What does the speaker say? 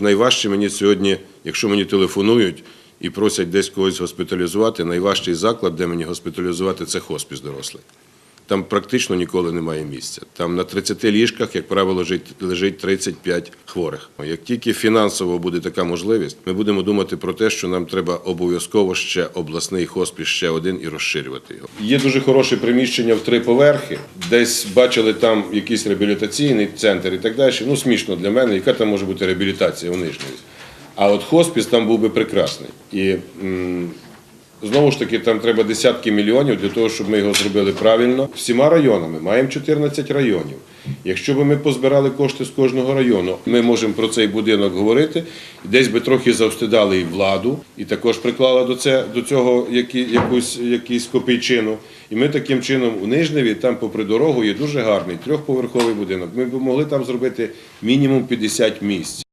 Найважче мені сьогодні, якщо мені телефонують і просять десь когось госпіталізувати, найважчий заклад, де мені госпіталізувати, це хоспіс дорослий. Там практично ніколи немає місця. Там на 30 ліжках, як правило, лежить, лежить 35 хворих. Як тільки фінансово буде така можливість, ми будемо думати про те, що нам треба обов'язково ще обласний хоспіс, ще один і розширювати його. Є дуже хороше приміщення в три поверхи. Десь бачили там якийсь реабілітаційний центр і так далі. Ну, смішно для мене, яка там може бути реабілітація у Нижній. А от хоспіс там був би прекрасний. І Знову ж таки, там треба десятки мільйонів для того, щоб ми його зробили правильно. Всіма районами маємо 14 районів. Якщо б ми позбирали кошти з кожного району, ми можемо про цей будинок говорити. Десь би трохи завстидали і владу, і також приклала до, це, до цього які, якусь, якусь копійчину. І ми таким чином у Нижневі, там попри дорогу, є дуже гарний трьохповерховий будинок. Ми б могли там зробити мінімум 50 місць.